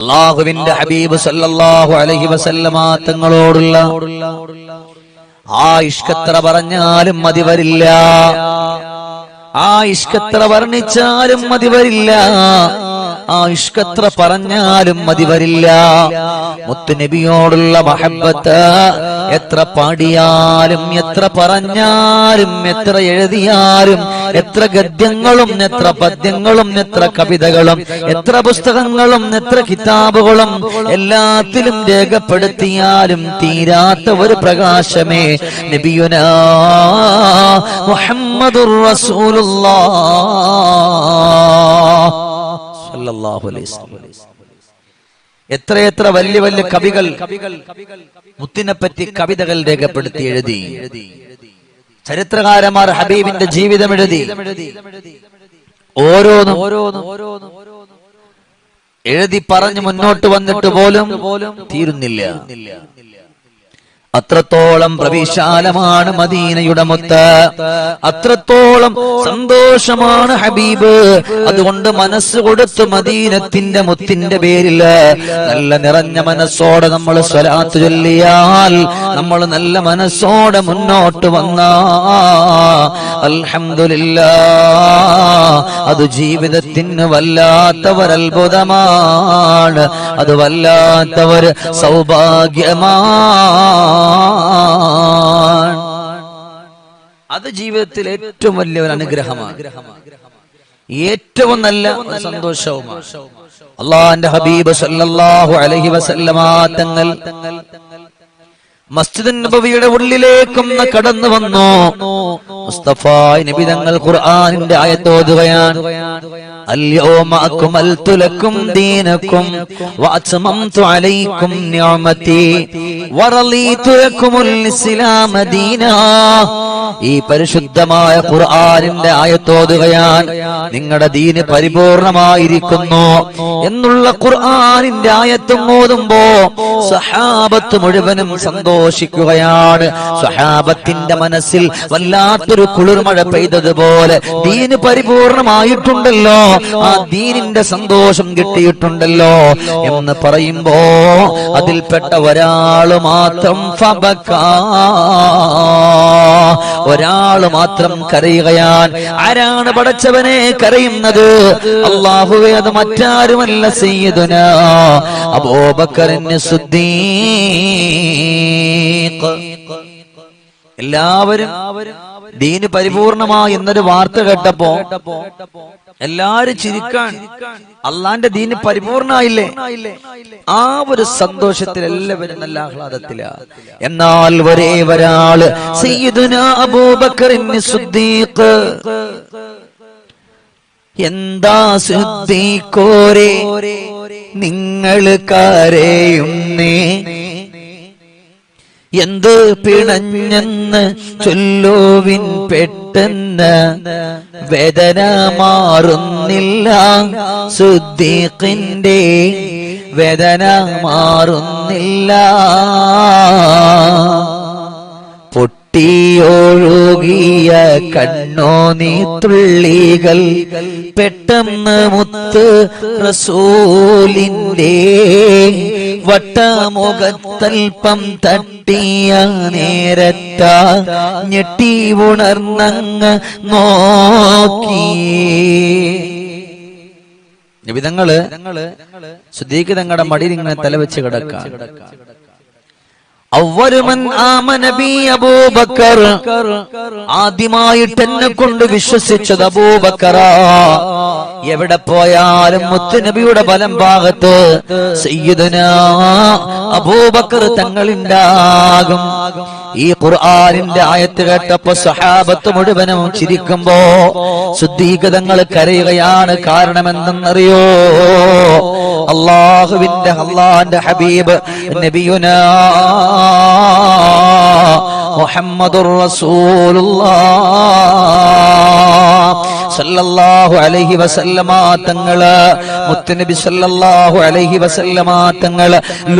അള്ളാഹുവിന്റെ ഹബീബ് സല്ലല്ലാഹു അലൈഹി വസല്ലമ തങ്ങളോടുള്ള ആ ഇഷ്കത്ര പറഞ്ഞാലും മതി വരില്ല. ആ ഇഷ്കത്ര വർണിച്ചാലും മതി വരില്ല. ആ ഇഷ്കത്ര പറഞ്ഞാലും മതി വരില്ല. മുത്തുനബിയോടുള്ള മഹബത്ത് എത്ര പാടിയാലും എത്ര പറഞ്ഞാലും എത്ര എഴുതിയാലും എത്ര ഗദ്യങ്ങളും എത്ര പദ്യങ്ങളും എത്ര കവിതകളും എത്ര പുസ്തകങ്ങളും എത്ര കിതാബുകളും എല്ലാത്തിലും രേഖപ്പെടുത്തിയാലും തീരാത്ത ഒരു പ്രകാശമേ നബിയുനാ മുഹമ്മദുർ റസൂലുള്ളാഹ് എത്രയെത്ര വലിയ വലിയ കവികൾ മുത്തിനെ പറ്റി കവിതകൾ രേഖപ്പെടുത്തി എഴുതി. ചരിത്രകാരന്മാർ ഹബീബിന്റെ ജീവിതം എഴുതി ഓരോന്നും ഓരോന്നും എഴുതി പറഞ്ഞു മുന്നോട്ട് വന്നിട്ട് പോലും തീരുന്നില്ല. അത്രത്തോളം പ്രവിശാലമാണ് മദീനയുടെ മുത്ത്. അത്രത്തോളം സന്തോഷമാണ് ഹബീബ്. അതുകൊണ്ട് മനസ്സ് കൊടുത്ത് മദീനത്തിന്റെ മുത്തിന്റെ പേരിൽ. നല്ല നിറഞ്ഞ മനസ്സോടെ നമ്മൾ സ്വലാത്ത് ചൊല്ലിയാൽ നമ്മൾ നല്ല മനസ്സോടെ മുന്നോട്ട് വന്ന. അൽഹംദുലില്ലാ അത് ജീവിതത്തിന് വല്ലാത്തവർ അത്ഭുതമാണ്. അത് വല്ലാത്തവർ സൗഭാഗ്യമാണ് അത് ജീവിതത്തിൽ ഏറ്റവും വലിയ ഒരു അനുഗ്രഹമാണ്. ഏറ്റവും നല്ല സന്തോഷവുമാണ്. അള്ളാന്റെ ഹബീബ് സല്ലല്ലാഹു അലൈഹി വസല്ലമ തങ്ങൾ മസ്ജിദ് നബവിയുടെ ഉള്ളിലേക്കൊന്ന് കടന്നു വന്നു മുസ്തഫ നബി തങ്ങൾ ഖുർആനിന്റെ ആയത്തോതുകയാണ് اليوم أكملت لكم دينكم وأتممت عليكم نعمتي ورضيت لكم الإسلام دينا ഈ പരിശുദ്ധമായ ഖുർആനിന്റെ ആയത്തോതുകയാൻ നിങ്ങളുടെ ദീന് പരിപൂർണമായിരിക്കുന്നു എന്നുള്ള ഖുർആനിന്റെ ആയത്തും ഓതുമ്പോ സഹാബത്ത് മുഴുവനും സന്തോഷിക്കുകയാണ് സഹാബത്തിന്റെ മനസ്സിൽ വല്ലാത്തൊരു കുളിർമഴ പെയ്തതുപോലെ ദീന് പരിപൂർണമായിട്ടുണ്ടല്ലോ. ആ ദീനിന്റെ സന്തോഷം കിട്ടിയിട്ടുണ്ടല്ലോ എന്ന് പറയുമ്പോ അതിൽപ്പെട്ട ഒരാൾ മാത്രം ഒരാൾ മാത്രം കരയുകയാൻ ആരാണ് പടച്ചവനെ കരയുന്നത്? അള്ളാഹുവേ അത് മറ്റാരുമല്ല സയ്യിദുന അബൂബക്കറിന് സുദ്ദീഖ്. എല്ലാവരും ദീന് പരിപൂർണമായി എന്നൊരു വാർത്ത കേട്ടപ്പോ എല്ലാരും ചിരിക്കാൻ. അള്ളാന്റെ ദീന് പരിപൂർണായില്ലേ ആ ഒരു സന്തോഷത്തിൽ എല്ലാവരും നല്ല ആഹ്ലാദത്തില. എന്നാൽ ഒരേ ഒരാൾ എന്താ സുദ്ദീഖോരെ നിങ്ങൾ കരയുന്നേ? എന്ത് പിണഞ്ഞെന്ന് ചൊല്ലോവിൻ പെട്ടെന്ന് വേദന മാറുന്നില്ല. സുദ്ദീഖിന്റെ വേദന മാറുന്നില്ല. പൊട്ടിയൊഴുകിയ കണ്ണോ നീ തുള്ളികൾ പെട്ടെന്ന് മുത്ത് റസൂലിന്റെ വട്ടമുഖത്തൽപ്പം തട്ടിയ നേരത്ത ഞെട്ടി ഉണർന്നങ്ങ് നോക്കി. വിധങ്ങൾ സുദ്ദീഖ് തങ്ങളുടെ മടിയിൽ ഇങ്ങനെ തലവെച്ച് കിടക്കാം. അബൂബക്കർ. ആദ്യമായിട്ട് എന്നെ കൊണ്ട് വിശ്വസിച്ചത് അബൂബക്കറ. എവിടെ പോയാലും മുത്തുനബിയുടെ ഫലം ഭാഗത്ത് സയ്യിദനാ അബൂബക്കർ തങ്ങളുണ്ടാകും ഈ ഖുർആാനിന്റെ ആയത്ത് കേട്ടപ്പോ സഹാബത്ത് മുഴുവനും ചിരിക്കുമ്പോ ശുദ്ധീകതങ്ങൾ കരയുകയാണ് കാരണമെന്തെന്നറിയോ? അള്ളാഹുവിന്റെ അള്ളാന്റെ ഹബീബ് നബിയുന മുഹമ്മദുർ റസൂലുള്ളാഹ് സല്ലല്ലാഹു അലൈഹി വസല്ലമ തങ്ങൾ മുത്തുനബി സല്ലല്ലാഹു അലൈഹി വസല്ലമ തങ്ങൾ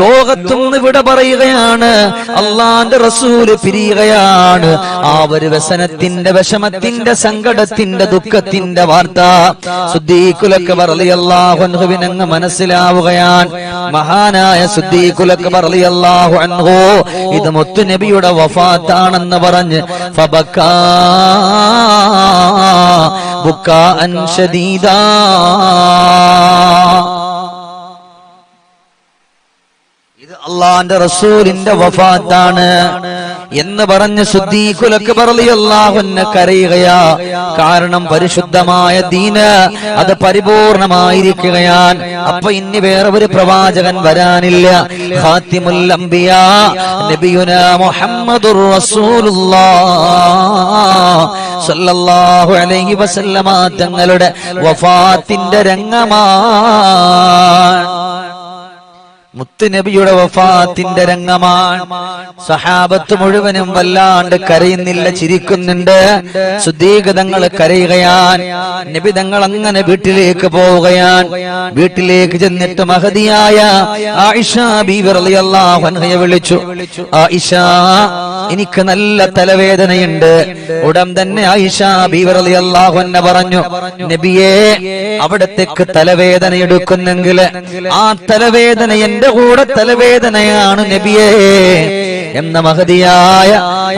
ലോകത്തുനിന്ന് ഇവിടെ പറയുകയാണ് അള്ളാന്റെ റസൂൽ പിരിയുകയാണ്. ആ ഒരു വ്യസനത്തിന്റെ വിഷമത്തിന്റെ സങ്കടത്തിന്റെ ദുഃഖത്തിന്റെ വാർത്ത സുദ്ദീഖുലൊക്കെ റളിയല്ലാഹു അൻഹുവിനങ്ങ് മനസ്സിലാവുകയാണ്. മഹാനായ സുദ്ദീഖുലക്ക് റളിയല്ലാഹു അൻഹു ഇത് മുത്തുനബിയുടെ വഫാത്താണെന്ന് പറഞ്ഞ് ഫബക്കാ ബുക്കാഅൻ ശദീദാ ഇത് അള്ളാന്റെ റസൂലിന്റെ വഫാത്താണ്. എന്ന് പറഞ്ഞ് ശുദ്ധീകുലക്ക് പറളിയല്ലാഹുന്നെ കരയുകയാ. കാരണം പരിശുദ്ധമായ ദീന് അത് പരിപൂർണമായിരിക്കുകയാൻ. അപ്പൊ ഇനി വേറെ ഒരു പ്രവാചകൻ വരാനില്ല. ഖാത്തിമുൽ സല്ലല്ലാഹു അലൈഹി വസല്ലമ തങ്ങളുടെ വഫാത്തിന്റെ രംഗമാണ് മുത്തുനബിയുടെ വഫാത്തിന്റെ രംഗമാണ്. സഹാബത്ത് മുഴുവനും വല്ലാണ്ട് കരയുന്നില്ല ചിരിക്കുന്നുണ്ട്. ശുദ്ധീകതങ്ങൾ കരയുകയാൻ നബി തങ്ങൾ അങ്ങനെ വീട്ടിലേക്ക് പോവുകയാൻ വീട്ടിലേക്ക് ചെന്നിട്ട് മഹതിയായ ആയിഷ ബീവി റളിയല്ലാഹു അൻഹയെ വിളിച്ചു. ആയിഷ എനിക്ക് നല്ല തലവേദനയുണ്ട്. ഉടൻ തന്നെ ആയിഷ പറഞ്ഞു നബിയെ അവിടത്തേക്ക് തലവേദന എടുക്കുന്നെങ്കിൽ ആ തലവേദന എന്റെ കൂടെ തലവേദനയാണ് നബിയേ. എന്ന മഹതിയായ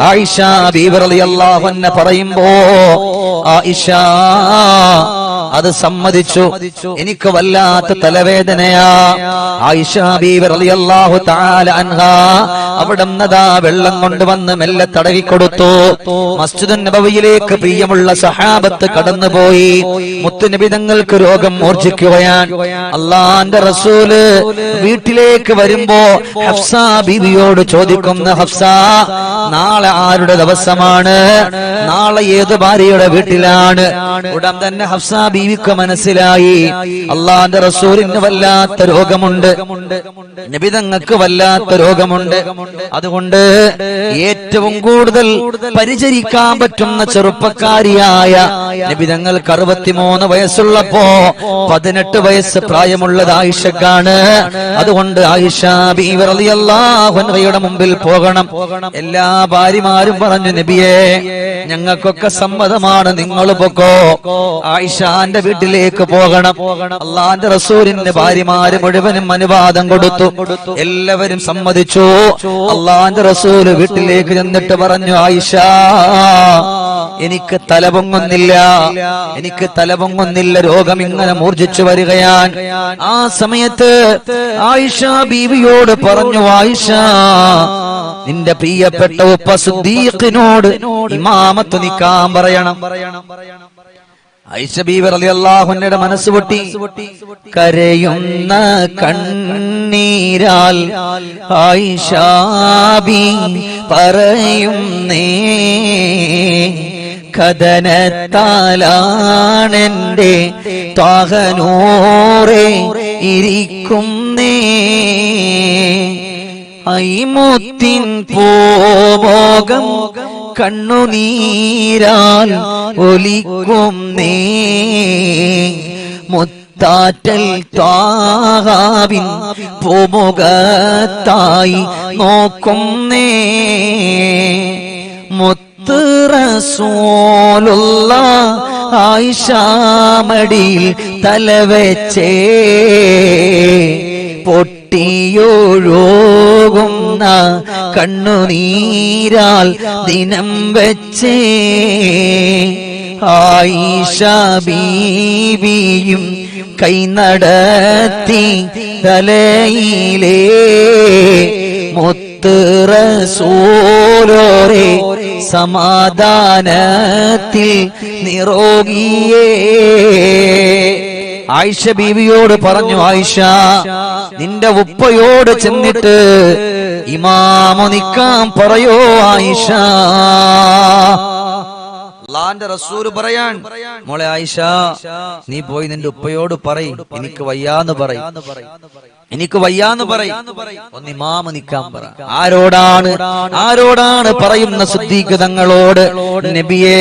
ആയിഷ പറയുമ്പോ ആയിഷ അത് സമ്മതിച്ചു. എനിക്ക് വല്ലാത്ത തലവേദനയാ. ആയിഷ തആല അൻഹ അവിടെ വെള്ളം കൊണ്ടുവന്ന് മെല്ലെ തടവിക്കൊടുത്തു. മസ്ജിദ് നബവിയിലേക്ക് പ്രിയമുള്ള സഹാബത്ത് കടന്നുപോയി. മുത്തുനിബിതങ്ങൾക്ക് രോഗം മോർജിക്കുകയാൻ അള്ളാന്റെ റസൂൽ വീട്ടിലേക്ക് വരുമ്പോ ഹഫ്സ ബീവിയോട് ചോദിക്കുന്ന ഹഫ്സ നാളെ ആരുടെ ദിവസമാണ്? നാളെ ഏത് ഭാര്യയുടെ വീട്ടിലാണ്? ഉടൻ തന്നെ ഹഫ്സ ബീവിക്ക് മനസ്സിലായി. അള്ളാന്റെ റസൂലിന് വല്ലാത്ത രോഗമുണ്ട്. നബിതങ്ങൾക്ക് വല്ലാത്ത രോഗമുണ്ട്. അതുകൊണ്ട് ഏറ്റവും കൂടുതൽ പരിചരിക്കാൻ പറ്റുന്ന ചെറുപ്പക്കാരിയായ നബി നബിതങ്ങൾക്ക് അറുപത്തിമൂന്ന് വയസ്സുള്ളപ്പോ പതിനെട്ട് വയസ്സ് പ്രായമുള്ളത് ആയിഷക്കാണ്. അതുകൊണ്ട് ആയിഷ ബീവറിയല്ലാഹുയുടെ മുമ്പിൽ പോകണം. എല്ലാ ഭാര്യമാരും പറഞ്ഞു നബിയെ ഞങ്ങൾക്കൊക്കെ സമ്മതമാണ് നിങ്ങൾ പൊക്കോ. ആയിഷാന്റെ വീട്ടിലേക്ക് പോകണം. അള്ളാന്റെ റസൂലിന്റെ ഭാര്യമാര് മുഴുവനും അനുവാദം കൊടുത്തു. എല്ലാവരും സമ്മതിച്ചു. അള്ളാന്റെ റസൂൽ വീട്ടിലേക്ക് ചെന്നിട്ട് പറഞ്ഞു ആയിഷ എനിക്ക് തലപൊങ്ങുന്നില്ല. എനിക്ക് തലപൊങ്ങുന്നില്ല. രോഗം ഇങ്ങനെ മൂർജിച്ചു വരികയാൻ. ആ സമയത്ത് ആയിഷ ബീവിയോട് പറഞ്ഞു ആയിഷ നിന്റെ പ്രിയപ്പെട്ട ഉപ്പ സുദ്ദീഖിനോട് ഇമാമത്ത് നിക്കാൻ പറയണം. ഐഷ ബീവി റളിയല്ലാഹുവിന്റെ മനസ്സ് പൊട്ടി. കരയുന്ന കണ്ണീരാൽ ആയിഷാബി പറയുന്നേ കഥനത്താലാണെന്റെ താഹനോറെ ഇരിക്കുന്നേ. ഐമുത്തിൻ പോമോകം കണ്ണുനീരാൽ ഒലിക്കും നേ. മുത്താറ്റൽ താഹാവിൻ പൂമുഖത്തായി നോക്കും നേ. മുത്ത് റസൂലുള്ള ആയിഷാമടിയിൽ തലവെച്ചേ. പൊട്ടിയൊഴുകുന്ന കണ്ണുനീരാൽ ദിനം വെച്ചേ. ആയിഷ ബീവിയും കൈ നടത്തി തലയിലേ. മുത്ത് റസൂലോരെ സമാധാനത്തിൽ നിറോഗിയേ. ആയിഷ ബീവിയോട് പറഞ്ഞു ആയിഷ നിന്റെ ഉപ്പയോട് ചെന്നിട്ട് ഇമാമു നിക്കാൻ പറയോ ആയിഷ? പറയാൻ മോളെ ആയിഷ നീ പോയി നിന്റെ ഉപ്പയോട് പറയും എനിക്ക് വയ്യാന്ന് പറയും എനിക്ക് വയ്യാന്ന് പറയും ഒന്ന് ഇമാമ നിക്കാൻ പറ. ആരോടാണ് ആരോടാണ് പറയുന്ന ശുദ്ധീകൃതങ്ങളോട് നബിയേ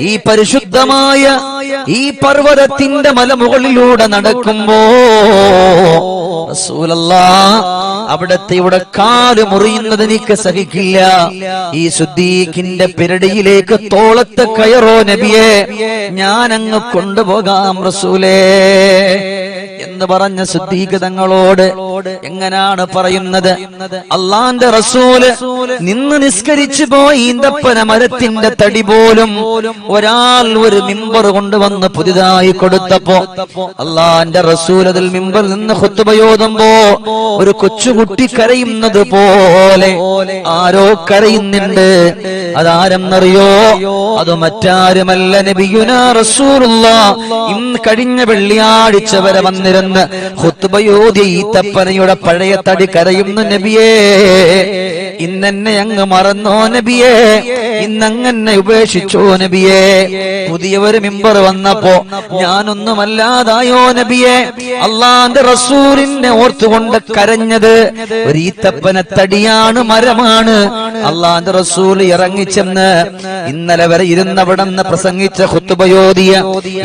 ഈ പരിശുദ്ധമായ ഈ പർവതത്തിന്റെ മലമുകളിലൂടെ നടക്കുമ്പോ അവിടത്തെ ഇവിടെ കാൽ മുറിയുന്നത് എനിക്ക് സഹിക്കില്ല. ഈ സുദ്ദീഖിന്റെ പിരടിയിലേക്ക് തോളത്തെ കയറോ നബിയെ ഞാനങ്ങ് കൊണ്ടുപോകാം റസൂലേ. എന്ന് പറഞ്ഞ ശുദ്ധീകതങ്ങളോട് എങ്ങനാണ് പറയുന്നത്? അള്ളാന്റെ റസൂൽ നിന്ന് നിസ്കരിച്ചു പോയി ഈന്തപ്പന മരത്തിന്റെ തടി പോലും ഒരാൾ ഒരു മിമ്പർ കൊണ്ടുവന്ന് പുതിയതായി കൊടുത്തപ്പോ അള്ളാന്റെ റസൂൽ അതിൽ മിമ്പർ നിന്ന് ഹുത്തുബയോതുമ്പോ ഒരു കൊച്ചുകുട്ടി കരയുന്നത് പോലെ ആരോ കരയുന്നുണ്ട്. അതാരെന്നറിയോ? അത് മറ്റാരുമല്ല. നബിയുന റസൂലുള്ള. ഇന്ന് കഴിഞ്ഞ വെള്ളിയാഴ്ച വരെ വന്നിരുന്ന് ഹുത്തുബയോധി ഈത്തപ്പനയുടെ പഴയ തടി കരയുന്നു നബിയേ. ഇന്നെന്നെ അങ്ങ് മറന്നോ നബിയേ. ഇന്നങ്ങനെ ഉപേക്ഷിച്ചോ നബിയേ. പുതിയ ഒരു മിമ്പർ വന്നപ്പോ ഞാനൊന്നുമല്ലാതായോ നബിയെ. അള്ളാന്റെ റസൂലിനെ ഓർത്തുകൊണ്ട് കരഞ്ഞത് ഒരു ഈത്തപ്പന തടിയാണ് മരമാണ്. അള്ളാന്റെ റസൂൽ ഇറങ്ങിച്ചെന്ന് ഇന്നലെ വരെ ഇരുന്നവിടന്ന് പ്രസംഗിച്ച ഹുത്തുബയോദിയ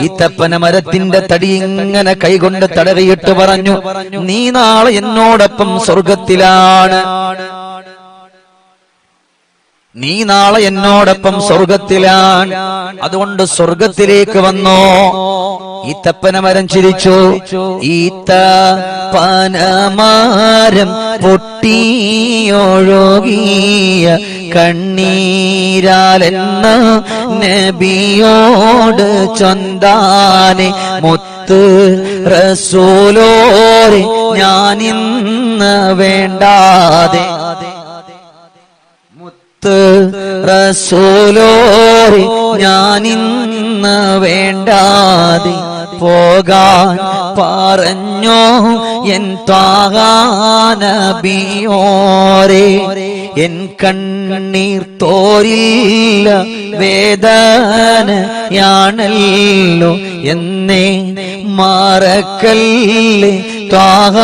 ഈത്തപ്പന മരത്തിന്റെ തടി ഇങ്ങനെ കൈകൊണ്ട് തടവിയിട്ട് പറഞ്ഞു നീ നാളെ എന്നോടൊപ്പം സ്വർഗത്തിലാണ്. നീ നാളെ എന്നോടൊപ്പം സ്വർഗത്തിലാണ്. അതുകൊണ്ട് സ്വർഗത്തിലേക്ക് വന്നോ. ഈത്തപ്പന മരം ചിരിച്ചു. ഈത്ത പനമാരം പൊട്ടിയൊഴുകിയ കണ്ണീരാലെന്ന നബിയോട് ചൊന്താനെ മുത്ത് റസൂലോരെ ഞാനിന്ന് വേണ്ടാതെ. മുത്ത് റസൂലോരെ ഞാനിന്ന് വേണ്ടാതെ. പോകാൻ പറഞ്ഞോ എൻ ത്വാകാനബിയോരെ എൻ കണ്ണീർ തോരില്ല വേദനയാണല്ലോ എന്നേ മാറക്കല്ലേ ത്വാക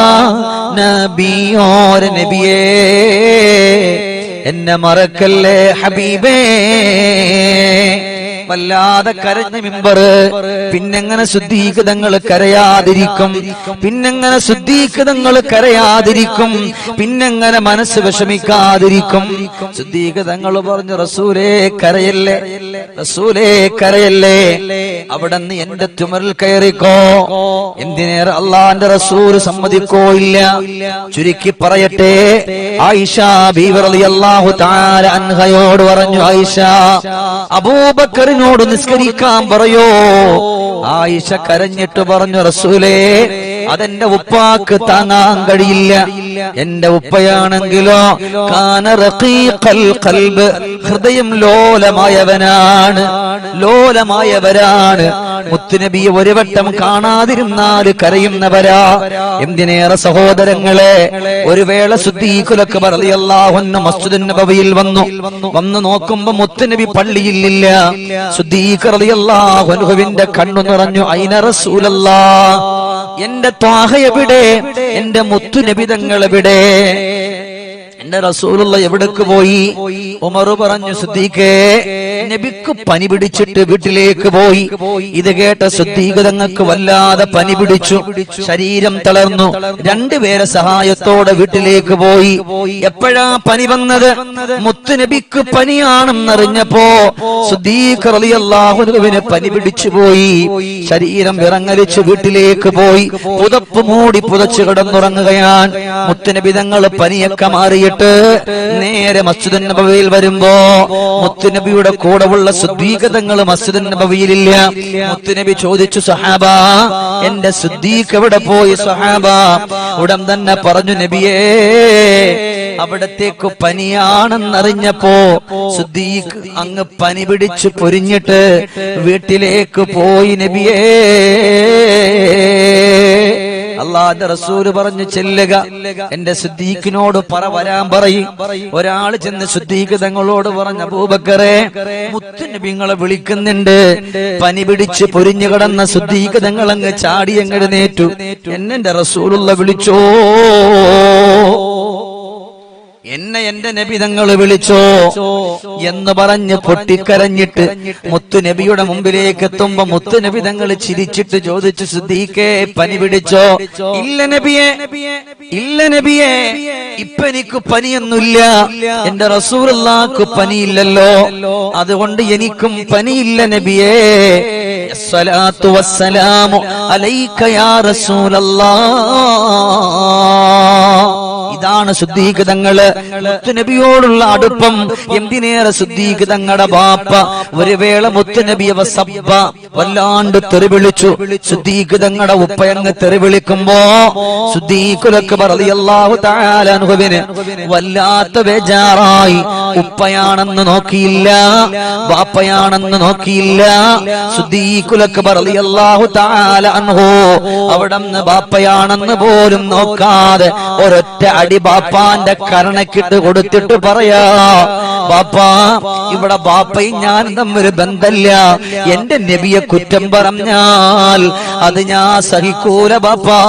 നബിയോര നബിയേ. എന്നെ മറക്കല്ലേ ഹബീബേ. വല്ലാതെ കരഞ്ഞ മിമ്പർ പിന്നെങ്ങനെ ശുദ്ധീകൃതങ്ങൾ കരയാതിരിക്കും. പിന്നെങ്ങനെ ശുദ്ധീകൃതങ്ങൾ കരയാതിരിക്കും. പിന്നെങ്ങനെ മനസ്സ് വിഷമിക്കാതിരിക്കും. ശുദ്ധീകൃതങ്ങൾ പറഞ്ഞു റസൂലേ കരയല്ലേ? റസൂലേ കരയല്ലേ? അവിടെ നിന്ന് എന്റെ ചുമരിൽ കയറിക്കോ. എന്തിനേറെ അള്ളാന്റെ റസൂൽ സമ്മതിക്കോ ഇല്ല. ചുരുക്കി പറയട്ടെ. ആയിഷ ബീവർ അള്ളാഹു താര അൻഹയോട് പറഞ്ഞു ആയിഷ അബൂബക്കറിനോട് നിസ്കരിക്കാൻ പറയോ? ആയിഷ കരഞ്ഞിട്ട് പറഞ്ഞു റസൂലേ അതെന്റെ ഉപ്പാക്ക് താങ്ങാൻ കഴിയില്ല എന്റെ ഉപ്പയാണെങ്കിലോ ഹൃദയം ലോലമായവനാണ്. ലോലമായവരാണ്. മുത്തുനബിയെ ഒരു വട്ടം കാണാതിരുന്നാൽ കരയുന്നവരാ. എന്തിനേറെ സഹോദരങ്ങളെ ഒരു വേള ശുദ്ധീകുലക്ക് പറയല്ലാഹുന്ന മസ്ജിദ് നബവിയിൽ വന്നു. വന്നു നോക്കുമ്പോ മുത്തുനബി പള്ളിയിൽ ഇല്ല ശുദ്ധീകറിയല്ലാഹുവിന്റെ കണ്ണു നിറഞ്ഞു. ഐന റസൂലല്ലാ? എന്റെ ത്വാഹ എവിടെ എന്റെ മുത്തു നബിതങ്ങൾ എവിടെ എന്റെ റസൂലുള്ള എവിടേക്ക് പോയി? ഉമർ പറഞ്ഞു സിദ്ദീഖേ നബിക്ക് പനി പിടിച്ചിട്ട് വീട്ടിലേക്ക് പോയി. ഇത് കേട്ട സിദ്ദീഖ് വല്ലാതെ പനി പിടിച്ചു. ശരീരം തളർന്നു. രണ്ടുപേരെ സഹായത്തോടെ വീട്ടിലേക്ക് പോയി. എപ്പോഴാ പനി വന്നത്? മുത്ത് നബിക്ക് പനിയാണെന്നറിഞ്ഞപ്പോ സുദ്ദീഖ് റളിയല്ലാഹുവിന് പനി പിടിച്ചു പോയി. ശരീരം വിറങ്ങലിച്ച് വീട്ടിലേക്ക് പോയി. പുതപ്പ് മൂടി പുതച്ചു കിടന്നുറങ്ങുകയാണ്. മുത്തുനബി തങ്ങൾ പനിയൊക്കെ മാറിയിട്ട് നേരെ മസ്ജിദ് നബവിയിൽ വരുമ്പോ മുത്തുനബിയുടെ കൂടെയുള്ള സുദ്ദീഖതങ്ങൾ മസ്ജിദ് നബവിയിലില്ല. മുത്തുനബി ചോദിച്ചു സഹാബ എന്റെ സുദ്ദീഖ് എവിടെ പോയി? സഹാബ ഉടൻ തന്നെ പറഞ്ഞു നബിയേ അവിടത്തേക്ക് പനിയാണെന്നറിഞ്ഞപ്പോ സുദ്ദീഖ് അങ്ങ് പനി പിടിച്ച് പൊരിഞ്ഞിട്ട് വീട്ടിലേക്ക് പോയി നബിയേ. അള്ളാന്റെ റസൂൽ പറഞ്ഞു ചെല്ലുക. എന്റെ സിദ്ദീഖിനോട് പറ വരാൻ പറയും. ഒരാൾ ചെന്ന് ശുദ്ധീകൃതങ്ങളോട് തങ്ങളോട് പറഞ്ഞ അബൂബക്കറെ മുത്തുനബിങ്ങളെ വിളിക്കുന്നുണ്ട്. പനി പിടിച്ച് പൊരിഞ്ഞു കിടന്ന ശുദ്ധീകൃതങ്ങൾ തങ്ങൾ അങ്ങ് ചാടി എഴുന്നേറ്റു. എന്നെ റസൂലുള്ള വിളിച്ചോ? എന്നെ എന്റെ നബി തങ്ങൾ വിളിച്ചോ എന്ന് പറഞ്ഞ് പൊട്ടിക്കരഞ്ഞിട്ട് മുത്തു നബിയുടെ മുമ്പിലേക്ക് എത്തുമ്പോ മുത്തു നബി തങ്ങൾ ചിരിച്ചിട്ട് ചോദിച്ചു സിദ്ദീഖേ പനി പിടിച്ചോ? ഇല്ല നബിയെ ഇല്ല നബിയെ ഇപ്പൊ എനിക്ക് പനിയൊന്നുമില്ല. എന്റെ റസൂലുള്ളാക്ക് പനിയില്ലല്ലോ. അതുകൊണ്ട് എനിക്കും പനിയില്ല നബിയെ. യാ ഇതാണ് ശുദ്ധീകൃതങ്ങൾ മുത്തുനബിയോടുള്ള അടുപ്പം എന്തിനേറെ ശുദ്ധീകൃതങ്ങളുടെ ബാപ്പ? ഒരു വേള മുത്തുനബിയെ സബ്ബ വല്ലാണ്ട് തെറിവിളിച്ചു. വിളിച്ചു തങ്ങളുടെ ഉപ്പയങ്ങ് തെറിവിളിക്കുമ്പോ സുദ്ദീഖുലൊക്കെ പറയല്ലാഹു താലാനുഭവിന് വല്ലാത്ത ബേജാറായി. ഉപ്പയാണെന്ന് നോക്കിയില്ല ബാപ്പയാണെന്ന് നോക്കിയില്ല. സുദ്ദീഖുലൊക്കെ പറയല്ലാഹു താല അൻഹോ അവിടെ ബാപ്പയാണെന്ന് പോലും നോക്കാതെ ഒരൊറ്റ അടി ബാപ്പാന്റെ കരണക്കിട്ട് കൊടുത്തിട്ട് പറയാ ബാപ്പാ ഇവിടെ ബാപ്പയും ഞാനും തമ്മിൽ ബന്ധല്ല എന്റെ നബിയെ കുറ്റം പറഞ്ഞാൽ അത് ഞാൻ സഹിക്കൂല ബാപ്പാ.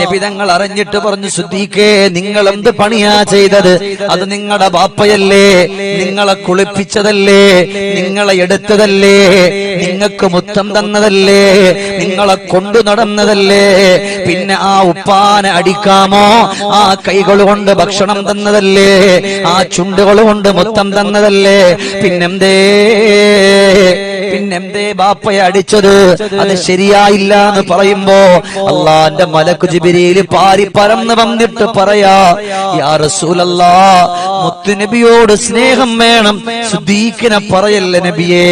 നബി തങ്ങൾ അറിഞ്ഞിട്ട് പറഞ്ഞു ശുദ്ധിക്കേ നിങ്ങൾ എന്ത് പണിയാ ചെയ്തത്? അത് നിങ്ങളുടെ ബാപ്പയല്ലേ? നിങ്ങളെ കുളിപ്പിച്ചതല്ലേ? നിങ്ങളെ എടുത്തതല്ലേ? നിങ്ങൾക്ക് മുത്തം തന്നതല്ലേ? നിങ്ങളെ കൊണ്ടു നടന്നതല്ലേ? പിന്നെ ആ ഉപ്പാനെ അടിക്കാമോ? ആ കൈകൾ കൊണ്ട് ഭക്ഷണം തന്നതല്ലേ? ആ ചുണ്ടുകൾ കൊണ്ട് മുത്തം തന്നതല്ലേ? പിന്നെന്തേ? പിന്നെന്തേ ബാപ്പയെ അടിച്ചത്? അത് ശരിയായില്ല എന്ന് പറയുമ്പോ അള്ളാന്റെ മലക്കു ജിബിരിയിൽ പാരി പരന്ന് വന്നിട്ട് പറയാ യാ റസൂലല്ലാ സ്നേഹം വേണം. സുദ്ദീഖിനെ പറയല്ല നബിയേ?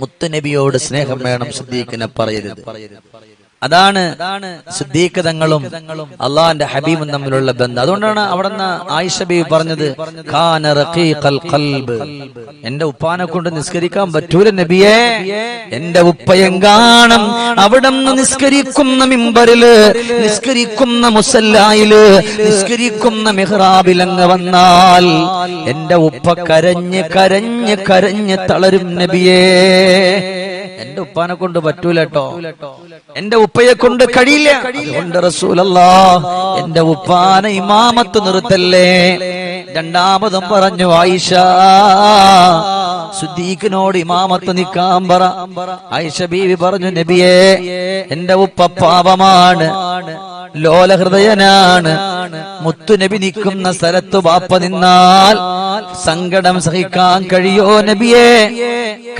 മുത്തുനബിയോട് സ്നേഹം വേണം സുദ്ദീഖിനെ പറയരുത്. അതാണ് സിദ്ധീകതങ്ങളും അള്ളാഹിന്റെ ഹബീബും തമ്മിലുള്ള ബന്ധം. അതുകൊണ്ടാണ് അവിടുന്ന് ആയിഷ ബീവി പറഞ്ഞത്. എന്റെ ഉപ്പാനെ കൊണ്ട് നിസ്കരിക്കാൻ പറ്റൂല നബിയെ. എന്റെ ഉപ്പയെങ്കാണം അവിടെ നിസ്കരിക്കുന്ന മിമ്പറിൽ നിസ്കരിക്കുന്ന മുസല്ലായിൽ നിസ്കരിക്കുന്ന മിഹ്റാബിലങ്ങ് വന്നാൽ എന്റെ ഉപ്പ കരഞ്ഞ് കരഞ്ഞ് കരഞ്ഞ് തളരും നബിയേ. എന്റെ ഉപ്പാനെ കൊണ്ട് പറ്റൂലട്ടോ എന്റെ ഉപ്പയെ കൊണ്ട് കഴിയില്ല. അതുകൊണ്ട് റസൂലല്ലാ എന്റെ ഉപ്പാനെ ഇമാമത്ത് നിർത്തല്ലേ? രണ്ടാമതും പറഞ്ഞു ആയിഷ സുദ്ദീഖിനോട് ഇമാമത്ത് നിക്കാൻ പറ. ആയിഷ ബീവി പറഞ്ഞു നബിയേ എന്റെ ഉപ്പ പാപമാണ് ലോലഹൃദയനാണ്. മുത്തുനബി നിൽക്കുന്ന സ്ഥലത്ത് വാപ്പ നിന്നാൽ സങ്കടം സഹിക്കാൻ കഴിയോ നബിയെ?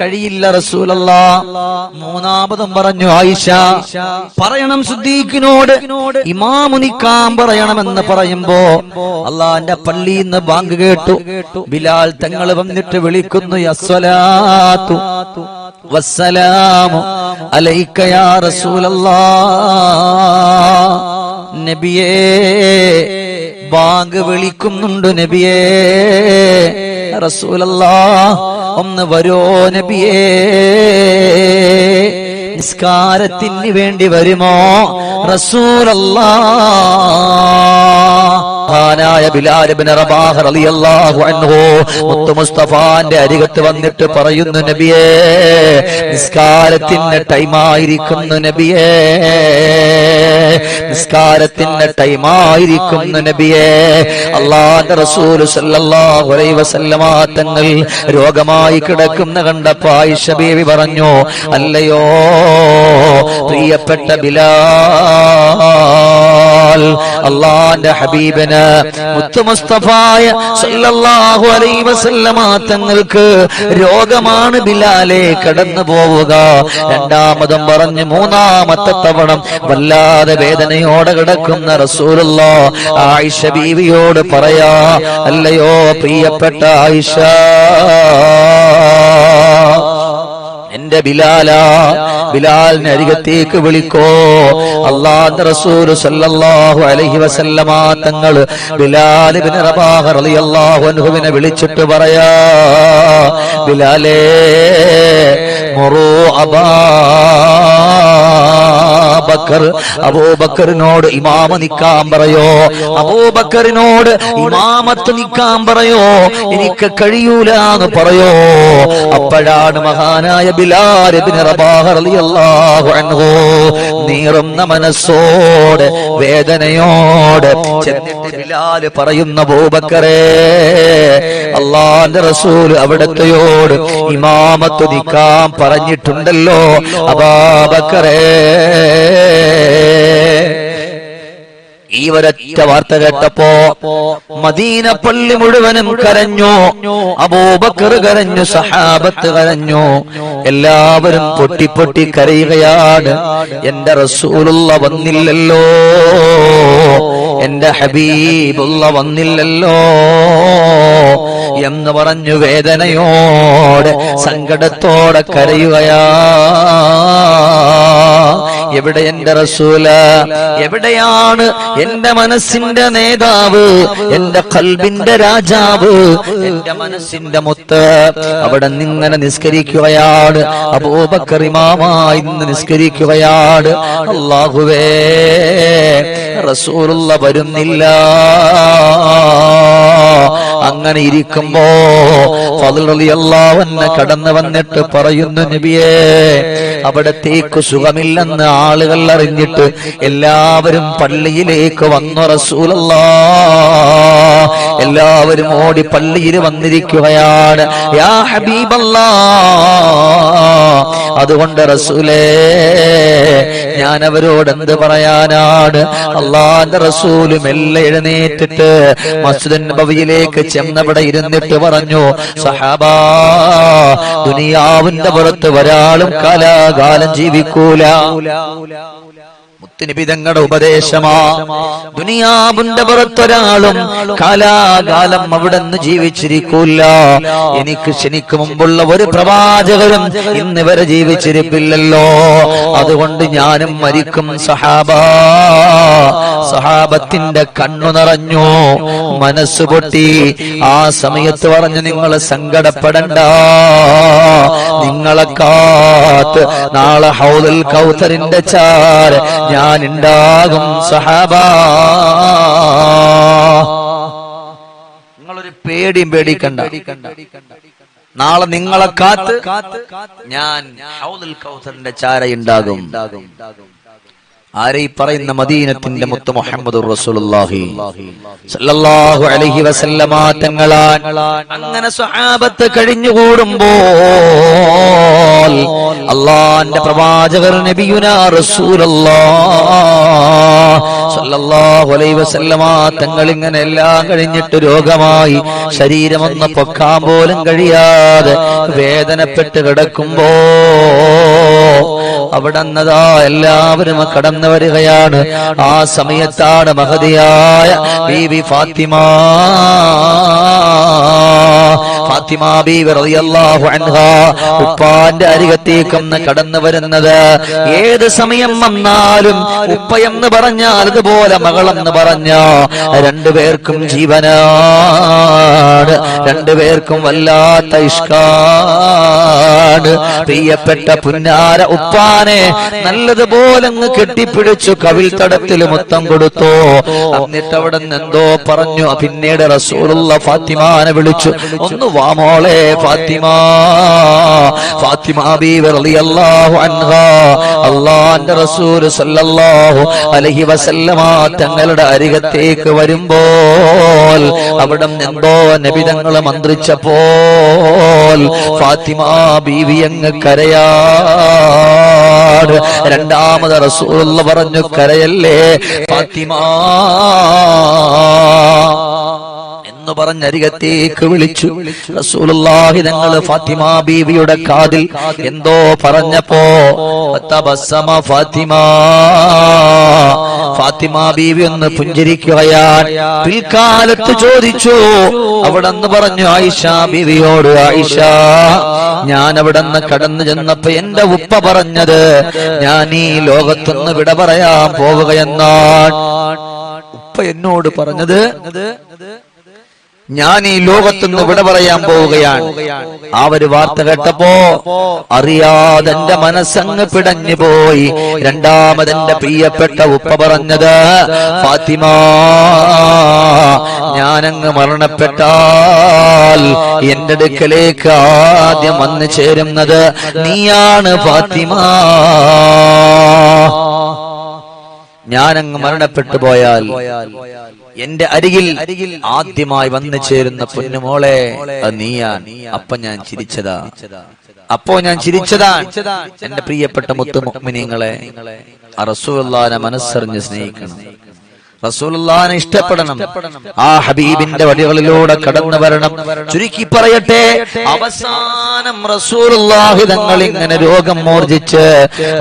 കഴിയില്ല റസൂലല്ല. മൂന്നാമതും പറഞ്ഞു ആയിഷ പറയണം സുദ്ദീഖിനോട്. ഇമാമുനിക്കാൻ പറയണമെന്ന് പറയുമ്പോ അള്ളാന്റെ പള്ളിയിൽ നിന്ന് ബാങ്ക് കേട്ടു. ബിലാൽ തങ്ങൾ വന്നിട്ട് വിളിക്കുന്നു യസ്വലാത്തു വസ്സലാമു അലൈക യാ റസൂലല്ലാ. നബിയേ ബാങ്ക് വിളിക്കുന്നുണ്ട് നബിയേ. റസൂലല്ലാ ഒന്ന് വരോ നബിയേ? നിസ്കാരത്തിന് വേണ്ടി വരുമോ? റസൂലല്ലാ. റളിയല്ലാഹു അൻഹു മുസ്തഫാന്റെ അരികത്ത് വന്നിട്ട് പറയുന്നു നബിയേ നിസ്കാരത്തിന്റെ ടൈമായിരിക്കുന്നു നബിയേ. നിസ്കാരത്തിന്റെ ടൈമായിരിക്കുന്നു നബിയേ. അള്ളാന്റെ റസൂൽ വസല്ലമ തങ്ങൾ രോഗമായി കിടക്കുന്ന കണ്ടപ്പോ ആയിഷ ബീവി പറഞ്ഞു അല്ലയോ പ്രിയപ്പെട്ട ബിലാൽ അള്ളാന്റെ ഹബീബന് മുത്തുമുസ്തഫായ സല്ലല്ലാഹു അലൈഹി വസല്ലമ തങ്ങൾക്ക് രോഗമാണ് ബിലാലെ കടന്നു പോവുക. രണ്ടാമതും പറഞ്ഞു മൂന്നാമത്തെ തവണ വല്ലാതെ വേദനയോടെ കിടക്കുന്ന റസൂലുള്ള ആയിഷ ബീവിയോട് പറയാ അല്ലയോ പ്രിയപ്പെട്ട ആയിഷ എന്റെ ബിലാലാ ബിലാലിനെ അരികത്തേക്ക് വിളിക്കോ. അള്ളാന്റെ സല്ലല്ലാഹു അലൈഹി ബിലാൽ ഇബ്നു റളിയല്ലാഹു അൻഹുവിനെ വിളിച്ചിട്ട് പറയാ ബിലാലേ മുറു അബാ അബോബക്കറിനോട് ഇമാമ നിക്കാൻ പറയോ? അബൂബക്കറിനോട് ഇമാമത്ത് നിക്കാൻ പറയോ? എനിക്ക് കഴിയൂല എന്ന് പറയോ? അപ്പോഴാണ് മഹാനായ അൻഹു നീറുന്ന മനസ്സോടെ വേദനയോട് ചെന്നിട്ട് ബിലാൽ പറയുന്ന അബൂബക്കറേ അള്ളാന്റെ റസൂൽ അവിടത്തെയോട് ഇമാമത്ത് നിക്കാൻ പറഞ്ഞിട്ടുണ്ടല്ലോ അബാബക്കറേ. ഈ ഒരൊറ്റ വാർത്ത കേട്ടപ്പോ മദീന പള്ളി മുഴുവനും കരഞ്ഞു അബൂബക്കർ കരഞ്ഞു സഹാബത്ത് കരഞ്ഞു. എല്ലാവരും പൊട്ടി പൊട്ടി കരയുകയാണ്. എന്റെ റസൂലുള്ള വന്നില്ലല്ലോ. എന്റെ ഹബീബുള്ള വന്നില്ലല്ലോ എന്ന് പറഞ്ഞു വേദനയോടെ സങ്കടത്തോടെ കരയുകയാ. എവിടെ എന്റെ റസൂല? എവിടെയാണ് എന്റെ മനസ്സിന്റെ നേതാവ്? എന്റെ കൽബിന്റെ രാജാവ്? എന്റെ മനസ്സിന്റെ മുത്ത് അവിടെ നിങ്ങനെ നിസ്കരിക്കുകയാണ്. അബൂബക്കർ ഇമാമായി ഇന്ന് നിസ്കരിക്കുകയാണ്. അള്ളാഹുവേ റസൂലുള്ള വരുന്നില്ല. അങ്ങനെ ഇരിക്കുമ്പോ കടന്നു വന്നിട്ട് പറയുന്നു നബിയേ അവിടത്തേക്ക് സുഖമില്ലെന്ന് ആളുകൾ അറിഞ്ഞിട്ട് എല്ലാവരും പള്ളിയിലേക്ക് വന്നു റസൂലല്ല. എല്ലാവരും ഓടി പള്ളിയിൽ വന്നിരിക്കുകയാണ്. അതുകൊണ്ട് റസൂലേ ഞാൻ അവരോട് എന്ത് പറയാനാണ്? അള്ളാന്റെ റസൂൽ മെല്ലെ എഴുന്നേറ്റിട്ട് മസ്ജിദൻ ഭവിയിലേക്ക് ചെന്നവിടെ ഇരുന്നിട്ട് പറഞ്ഞു സഹാബാ ദുനിയാവിന്റെ പുറത്ത് ഒരാളും കാലാകാലം ജീവിക്കൂല. മുത്തുനബി തങ്ങളുടെ ഉപദേശമാ. ദുനിയാവിന്റെ പുറത്തൊരാളും കാലാകാലം അവിടെ നിന്ന് ജീവിച്ചിരിക്കൂല. എനിക്ക് ശനിക്ക് മുമ്പുള്ള ഒരു പ്രവാചകരും ഇന്ന് വരെ ജീവിച്ചിരിപ്പില്ലല്ലോ. അതുകൊണ്ട് ഞാനും മരിക്കും സഹാബ. സഹാബത്തിന്റെ കണ്ണു നിറഞ്ഞു. മനസ്സ് പൊട്ടി. ആ സമയത്ത് പറഞ്ഞു നിങ്ങൾ സങ്കടപ്പെടണ്ട. നിങ്ങളെ കാത്ത് നാളെ ഹൗദൽ കൗത്തറിന്റെ ചാര ഞാൻ ഉണ്ടാകും സഹാബ. നിങ്ങളൊരു പേടിയും പേടിക്കണ്ട. നാളെ നിങ്ങളെ കാത്ത് ഞാൻ ഹൗദൽ കൗത്തറിന്റെ ചാര ഉണ്ടാകും ആരെ ഈ പറയുന്ന മദീനത്തിന്റെ മുത്ത് മുഹമ്മദ് അലൈഹി അങ്ങനെ സ്വഹാബത്ത് കഴിഞ്ഞുകൂടുമ്പോ അള്ളാന്റെ പ്രവാചകർ നബിയുനാ തങ്ങൾ ഇങ്ങനെ എല്ലാം കഴിഞ്ഞിട്ട് രോഗമായി ശരീരമൊന്ന് പൊക്കാൻ പോലും കഴിയാതെ വേദനപ്പെട്ട് കിടക്കുമ്പോ അവിടെ നിന്നതാ എല്ലാവരും കടന്നു വരികയാണ്. ആ സമയത്താണ് മഹതിയായ ബീവി ഫാത്തിമ. ഉപ്പാന്റെ അരികത്തേക്കൊന്ന് കടന്നു വരുന്നത്. ഏത് സമയം വന്നാലും ഉപ്പയെന്ന് പറഞ്ഞാൽ അതുപോലെ മകളെന്ന് പറഞ്ഞ രണ്ടുപേർക്കും ജീവനാണ്. രണ്ടുപേർക്കും വല്ലാത്ത ഇഷ്കാണ് പ്രിയപ്പെട്ട പുന്നാര ഉപ്പാനെ നല്ലതുപോലെ അങ്ങ് കെട്ടിപ്പിടിച്ചു കവിൽ തടത്തിൽ മൊത്തം കൊടുത്തു. എന്നിട്ട് അവിടെ എന്തോ പറഞ്ഞു. പിന്നീട് റസൂലുള്ള ഫാത്തിമാനെ വിളിച്ചു. ഒന്ന് വാ മോളെ ഫാത്തിമ. ഫാത്തിമ അള്ളാന്റെ റസൂൽ സല്ലല്ലാഹു അലൈഹി വസല്ലമ തങ്ങളുടെ അരികത്തേക്ക് വരുമ്പോൾ അവിടെ എന്തോ തങ്ങളെ മന്ത്രിച്ചപ്പോൾ ഫാത്തിമ ബീവി അങ്ങ് കരയാ രണ്ടാമത് റസൂൽ പറഞ്ഞു കരയല്ലേ ഫാത്തിമ? എന്ന് പറഞ്ഞ അരികത്തേക്ക് വിളിച്ചു. റസൂലുള്ളാഹി തങ്ങൾ ഫാത്തിമ ബീവിയുടെ കാതിൽ എന്തോ പറഞ്ഞപ്പോ തബസ്സമ ഫാത്തിമ ഫാത്തിമ ബീവി ഒന്ന് പുഞ്ചിരിക്കുകയാൽ പിൽക്കാലത്ത് ചോദിച്ചു. അവിടെ നിന്ന് പറഞ്ഞു ആയിഷ ബീവിയോട് ആയിഷ ഞാൻ അവിടെ നിന്ന് കടന്നു ചെന്നപ്പോ എന്റെ ഉപ്പ പറഞ്ഞത് ഞാൻ ഈ ലോകത്തുനിന്ന് വിട പറയാൻ പോവുകയെന്നാണ്. ഉപ്പ എന്നോട് പറഞ്ഞത് ഞാൻ ഈ ലോകത്തുനിന്ന് വിട പറയാൻ പോവുകയാണ്. ആ ഒരു വാർത്ത കേട്ടപ്പോ അറിയാതെ എന്റെ മനസ്സങ്ങ് പിടഞ്ഞു പോയി. രണ്ടാമതെന്റെ പ്രിയപ്പെട്ട ഉപ്പ പറഞ്ഞത് ഫാത്തിമ ഞാനങ്ങ് മരണപ്പെട്ടാൽ എന്റെ അടുക്കലേക്ക് ആദ്യം വന്നു ചേരുന്നത് നീയാണ് ഫാത്തിമ. ഞാനങ്ങ് മരണപ്പെട്ടു പോയാൽ എന്റെ അരികിൽ ആദ്യമായി വന്നു ചേരുന്ന പൊന്നുമോളെ നീയാ അപ്പൊ ഞാൻ ചിരിച്ചതാ. അപ്പോ ഞാൻ ചിരിച്ചതാ എന്റെ പ്രിയപ്പെട്ട മുത്തു മുഗ്മിനീങ്ങളെ റസൂല്ലാനെ മനസ്സറിഞ്ഞ് സ്നേഹിക്കണം. റസൂലുള്ളാഹിനെ ഇഷ്ടപ്പെടണം. ആ ഹബീബിന്റെ വഴികളിലൂടെ കടന്നു വരണം. ചുരുക്കി പറയട്ടെ അവസാനം റസൂലുള്ളാഹി തങ്ങൾ ഇങ്ങനെ രോഗം മോർജിച്ച്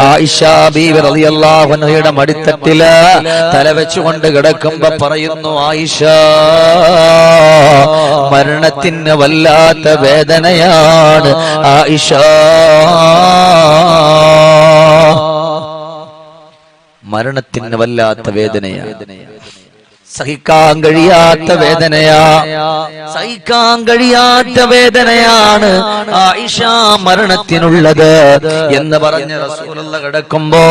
ആയിഷ ബീവി റളിയല്ലാഹു അൻഹയുടെ മടിത്തട്ടിൽ തലവെച്ചുകൊണ്ട് കിടക്കുമ്പോ പറയുന്നു ആയിഷ മരണത്തിന് വല്ലാത്ത വേദനയാണ് ആയിഷ. മരണത്തിന് വല്ലാത്ത വേദനയാ. സഹിക്കാൻ കഴിയാത്ത വേദനയാ. സഹിക്കാൻ കഴിയാത്ത വേദനയാണ് ആയിഷ മരണത്തിനുള്ളത് എന്ന് പറഞ്ഞ റസൂലുള്ള കിടക്കുമ്പോ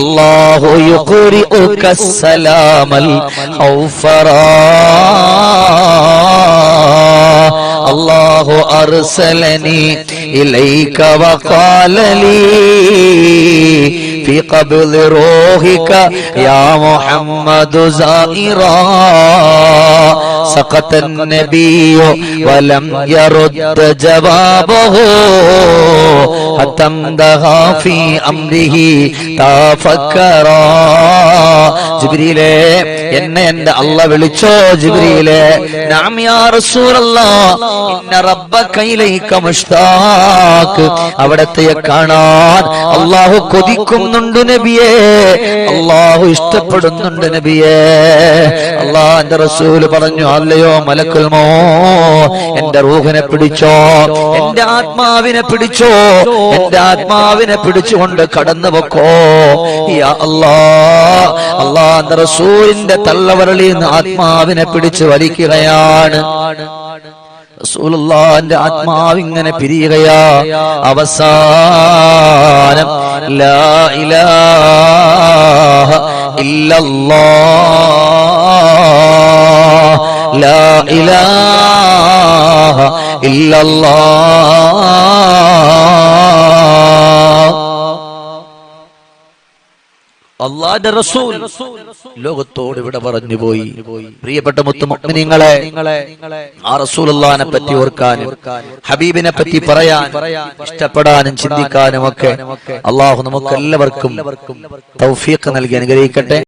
അള്ളാഹു സലാമൽ ഔഫറാ. الله أرسلني إليك وقال لي في قبض روحك يا محمد زائرا سقط النبي ولم يرد جوابه حتى انتهى في أمره تفكرا ജിബ്രീലേ എന്നെ എന്റെ അല്ല വിളിച്ചോ മുഷ്താഖ്. അവിടത്തെ കാണാൻ അല്ലാഹു കൊതിക്കുന്നുണ്ട് നബിയേ. അല്ലാഹു ഇഷ്ടപ്പെടുന്നുണ്ട് നബിയേ. അല്ലാഹുവിന്റെ റസൂൽ പറഞ്ഞു അല്ലയോ മലക്കുൽ മോ എന്റെ റൂഹിനെ പിടിച്ചോ എന്റെ ആത്മാവിനെ പിടിച്ചോ എന്റെ ആത്മാവിനെ പിടിച്ചുകൊണ്ട് കടന്നു വെക്കോ യാ അള്ളാ അള്ളാന്റെ റസൂലിന്റെ തള്ളവരളിൽ നിന്ന് ആത്മാവിനെ പിടിച്ച് വലിക്കുകയാണ്. റസൂലുള്ളാന്റെ ആത്മാവ് ഇങ്ങനെ പിരിയുകയാ. അവസാനം ലാ ഇലാഹ ഇല്ലല്ലാഹ്. ലാ ഇലാഹ ഇല്ലല്ലാഹ്. അള്ളാന്റെ റസൂൽ ലോകത്തോട് ഇവിടെ പറഞ്ഞു പോയി. പ്രിയപ്പെട്ട മുത്തുമുക്മിനിങ്ങളെ ആ റസൂലുള്ളാനെ പറ്റി ഓർക്കാനും ഹബീബിനെ പറ്റി പറയാൻ ഇഷ്ടപ്പെടാനും ചിന്തിക്കാനും ഒക്കെ അള്ളാഹു നമുക്ക് എല്ലാവർക്കും തൗഫീഖ് നൽകി അനുഗ്രഹിക്കട്ടെ.